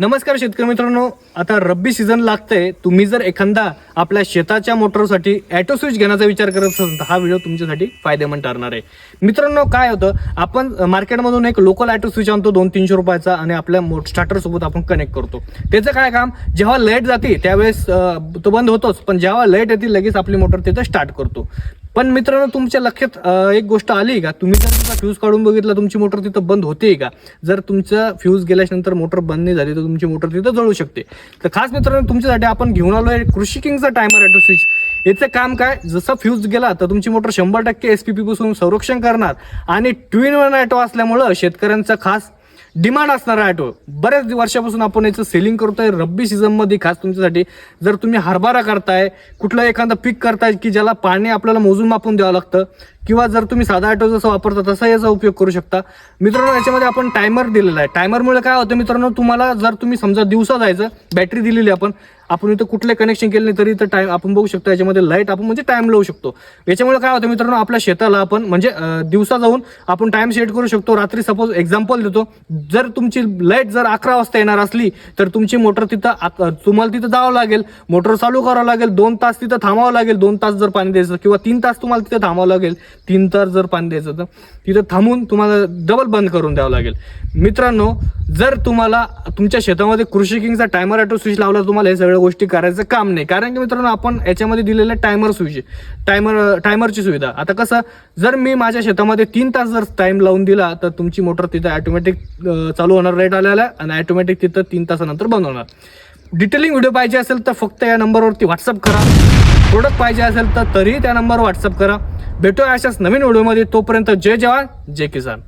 नमस्कार शेतकरी मित्रांनो. आता रब्बी सीझन लागतंय. तुम्ही जर एखादा आपल्या शेताच्या मोटरसाठी ॲटो स्विच घेण्याचा विचार करत असाल तर हा व्हिडिओ तुमच्यासाठी फायदेमंद ठरणार आहे. मित्रांनो काय होतं? आपण मार्केटमधून एक लोकल ॲटो स्विच आणतो दोन तीनशे रुपयाचा आणि आपल्या मोट स्टार्टरसोबत आपण कनेक्ट करतो. त्याचं काय काम? जेव्हा लाइट जाते त्यावेळेस तो बंद होतोच. पण जेव्हा लाइट येते लगेच आपली मोटर तिथं स्टार्ट करतो. पण मित्रांनो तुमच्या लक्षात एक गोष्ट आली का? तुम्ही जर तुमचा फ्यूज काढून बघितला तुमची मोटर तिथं बंद होते का? जर तुमचं फ्यूज गेल्यानंतर मोटर बंद नाही झाली तर तुमची मोटर तिथं जळू शकते. तर खास मित्रांनो तुमच्यासाठी आपण घेऊन आलो आहे कृषी किंगचा टायमर ॲटो स्विच याचं काम काय? जसं फ्यूज गेला तर तुमची मोटर शंभर टक्के एस पी पीपासून संरक्षण करणार. आणि ट्विन वन ॲटो असल्यामुळं शेतकऱ्यांचा खास डिमांड असणारा ॲटो बऱ्याच वर्षापासून आपण याचं सेलिंग करतोय. रब्बी सीझनमध्ये खास तुमच्यासाठी जर तुम्ही हरभरा करताय कुठला एखादा पीक करताय की ज्याला पाणी आपल्याला मोजून मापून द्यावं लागतं किंवा जर तुम्ही साधा ऑटो जसं वापरता तसा याचा उपयोग करू शकता. मित्रांनो याच्यामध्ये आपण टायमर दिलेला आहे. टायमरमुळे काय होतं मित्रांनो तुम्हाला जर तुम्ही समजा दिवसा जायचं बॅटरी दिलेली आपण आपण इथं कुठले कनेक्शन केले नाही तरी इथं टाइम आपण बघू शकतो याच्यामध्ये लाइट आपण म्हणजे टाइम लावू शकतो. याच्यामुळे काय होतं मित्रांनो आपल्या शेताला आपण म्हणजे दिवसा जाऊन आपण टाइम सेट करू शकतो. रात्री सपोज एक्झाम्पल देतो. जर तुमची लाइट जर अकरा वाजता येणार असली तर तुमची मोटर तिथं तुम्हाला तिथं जावं लागेल. मोटर चालू करावं लागेल. दोन तास तिथं थांबावं लागेल. दोन तास जर पाणी द्यायचं किंवा तीन तास तुम्हाला तिथं थांबावं लागेल. तीन तास जर पाणी द्यायचं तर तिथं थांबून तुम्हाला डबल बंद करून द्यावं लागेल. मित्रांनो जर तुम्हाला तुमच्या शेतामध्ये कृषी किंगचा टायमर ॲटो स्विच लावला तर तुम्हाला हे सगळ्या गोष्टी करायचं काम नाही. कारण की मित्रांनो आपण याच्यामध्ये दिलेलं टायमर स्विच टायमर टायमरची सुविधा. आता कसं जर मी माझ्या शेतामध्ये तीन तास जर टाईम लावून दिला तर तुमची मोटर तिथं ॲटोमॅटिक चालू होणार लाइट आलेला आणि ॲटोमॅटिक तिथं तीन तासानंतर बंद होणार. डिटेलिंग व्हिडिओ पाहिजे असेल तर फक्त या नंबरवरती व्हॉट्सअप करा. प्रोडक्ट पाहिजे असेल तर तरीही त्या नंबरवर व्हॉट्सअप करा. भेटूया अशाच नवीन व्हिडिओमध्ये तोपर्यंत जय जवान जय किसान.